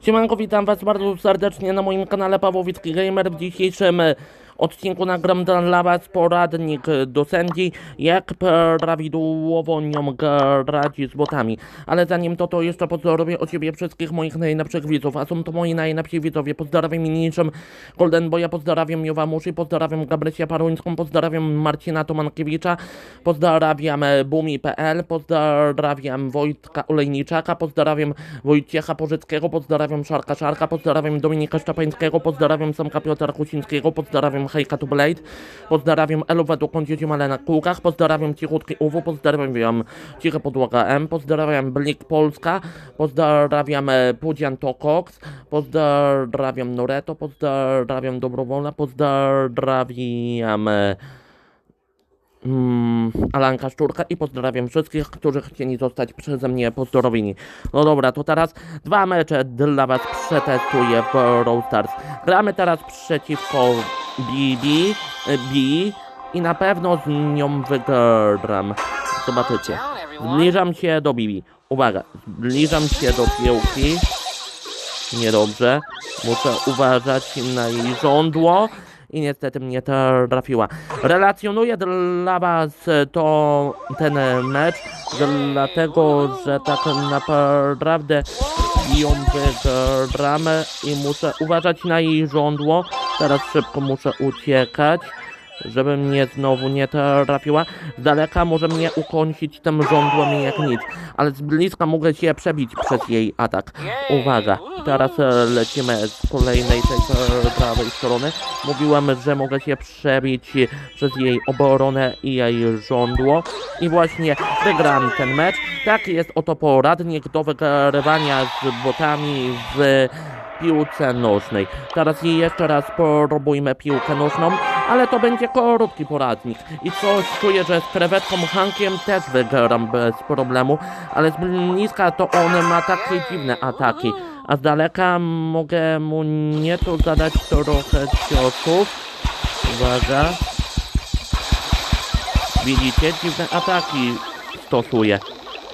Siemanko, witam was bardzo serdecznie na moim kanale Pawłowicki Gamer. W dzisiejszym odcinku nagram dla was poradnik do sędzi, jak prawidłowo nią grać z botami. Ale zanim to, to jeszcze pozdrowię o ciebie wszystkich moich najlepszych widzów, a są to moi najlepsi widzowie. Pozdrawiam niczym Golden Boya, pozdrawiam Jowa Muszy, pozdrawiam Gabrysię Paruńską, pozdrawiam Marcina Tomankiewicza, pozdrawiam Bumi.pl, pozdrawiam Wojtka Olejniczaka, pozdrawiam Wojciecha Pożyckiego, pozdrawiam Szarka Szarka, pozdrawiam Dominika Szczepańskiego, pozdrawiam Samka Piotra Kusińskiego, pozdrawiam Hejka to Blade, pozdrawiam do kącie Male na kółkach, pozdrawiam Cichutki Uwu, pozdrawiam Ciche Podłoga M, pozdrawiam Blik Polska, pozdrawiam e, Pudzian Tokox, pozdrawiam Noreto, pozdrawiam Dobrowolna, pozdrawiam e, mm, Alanka Szczurka i pozdrawiam wszystkich, którzy chcieli zostać przeze mnie pozdrowieni. No dobra, to teraz dwa mecze dla was przetestuję w Stars. Gramy teraz przeciwko Bibi, e, Bi i na pewno z nią wygram. Zobaczycie. Zbliżam się do Bibi. Uwaga, zbliżam się do piłki. Niedobrze. Muszę uważać na jej żądło i niestety mnie trafiła. Relacjonuję dla was to ten mecz, dlatego że tak naprawdę ją wygramy i muszę uważać na jej żądło. Teraz szybko muszę uciekać. Żeby mnie znowu nie trafiła. Z daleka może mnie ukąsić tym żądłem jak nic, ale z bliska mogę się przebić przez jej atak. Uwaga, teraz e, lecimy z kolejnej tej e, prawej strony. Mówiłem, że mogę się przebić przez jej obronę i jej żądło. I właśnie wygram ten mecz. Taki jest oto poradnik do wygrywania z botami w piłce nożnej. Teraz jeszcze raz porobujmy piłkę nożną, ale to będzie krótki poradnik. I coś czuję, że z krewetką Hankiem też wygram bez problemu, ale z bliska to on ma takie dziwne ataki. A z daleka mogę mu nieco zadać trochę ciosów. Uwaga. Widzicie? Dziwne ataki stosuje.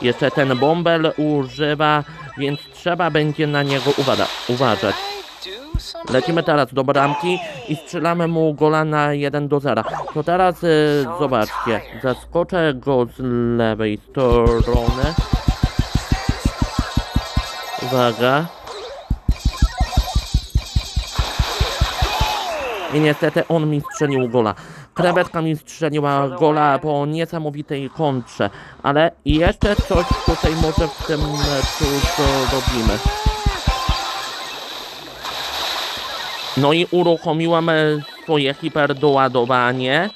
Jeszcze ten bąbel używa, więc trzeba będzie na niego uważać. Lecimy teraz do bramki i strzelamy mu gola na 1 do 0. To teraz y, zobaczcie, zaskoczę go z lewej strony. Uwaga. I niestety on mi strzelił gola. Krewetka mi strzeliła gola po niesamowitej kontrze. Ale jeszcze coś tutaj może w tym meczu zrobimy. No i uruchomiłam e, swoje hiperdoładowanie.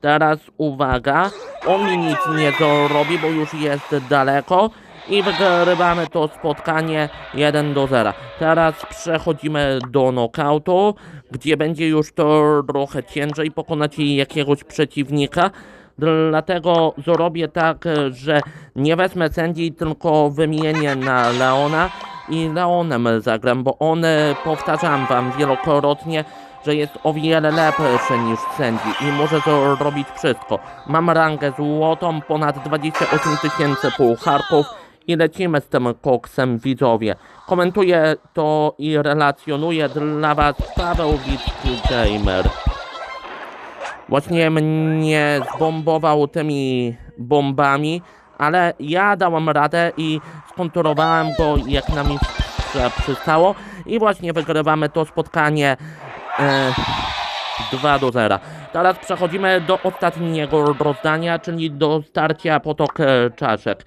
Teraz uwaga, on mi nic nie zrobi, bo już jest daleko. I wygrywamy to spotkanie 1 do 0. Teraz przechodzimy do knockoutu, gdzie będzie już to trochę ciężej pokonać jakiegoś przeciwnika. Dlatego zrobię tak, że nie wezmę sędzi, tylko wymienię na Leona i Leonem zagram, bo on, powtarzam wam wielokrotnie, że jest o wiele lepszy niż sędzi i może to robić wszystko. Mam rangę złotą, ponad 28 tysięcy pucharków i lecimy z tym koksem widzowie. Komentuję to i relacjonuję dla was Paweł Wicki Gamer. Właśnie mnie zbombował tymi bombami, ale ja dałem radę i skontrolowałem go jak na mistrza przystało i właśnie wygrywamy to spotkanie e, 2 do 0. Teraz przechodzimy do ostatniego rozdania, czyli do starcia potok e, czaszek.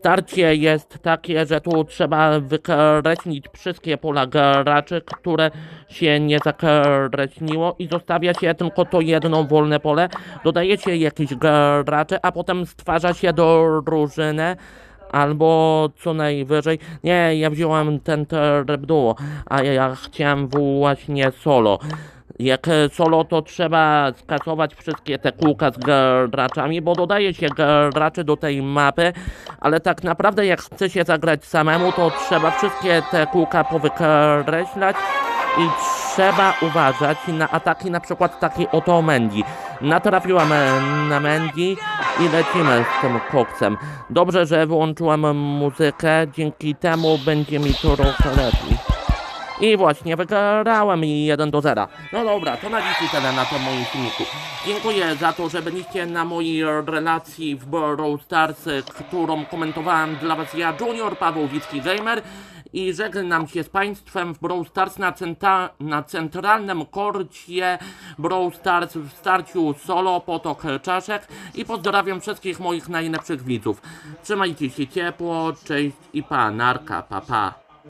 Starcie jest takie, że tu trzeba wykreślić wszystkie pola graczy, które się nie zakreśliło i zostawia się tylko to jedno wolne pole. Dodaje się jakiś graczy, a potem stwarza się do drużyny albo co najwyżej. Nie, ja wziąłem ten tryb duo, a ja chciałem właśnie solo. Jak e, solo, to trzeba skasować wszystkie te kółka z graczami, bo dodaje się graczy do tej mapy, ale tak naprawdę jak chce się zagrać samemu, to trzeba wszystkie te kółka powykreślać i trzeba uważać na ataki na przykład takiej oto Mandy. Natrafiłam e, na Mandy i lecimy z tym koksem. Dobrze, że wyłączyłam muzykę, dzięki temu będzie mi trochę lepiej. I właśnie wygrałem 1 do 0. No dobra, to na dzisiaj tyle na tym moim filmiku. Dziękuję za to, że byliście na mojej relacji w Brawl Stars, którą komentowałem dla was ja, Junior Paweł Wicki Gamer. I żegnam się z Państwem w Brawl Stars na, na centralnym korcie Brawl Stars w starciu solo Potok Czaszek i pozdrawiam wszystkich moich najlepszych widzów. Trzymajcie się ciepło, cześć i pa, narka, pa pa.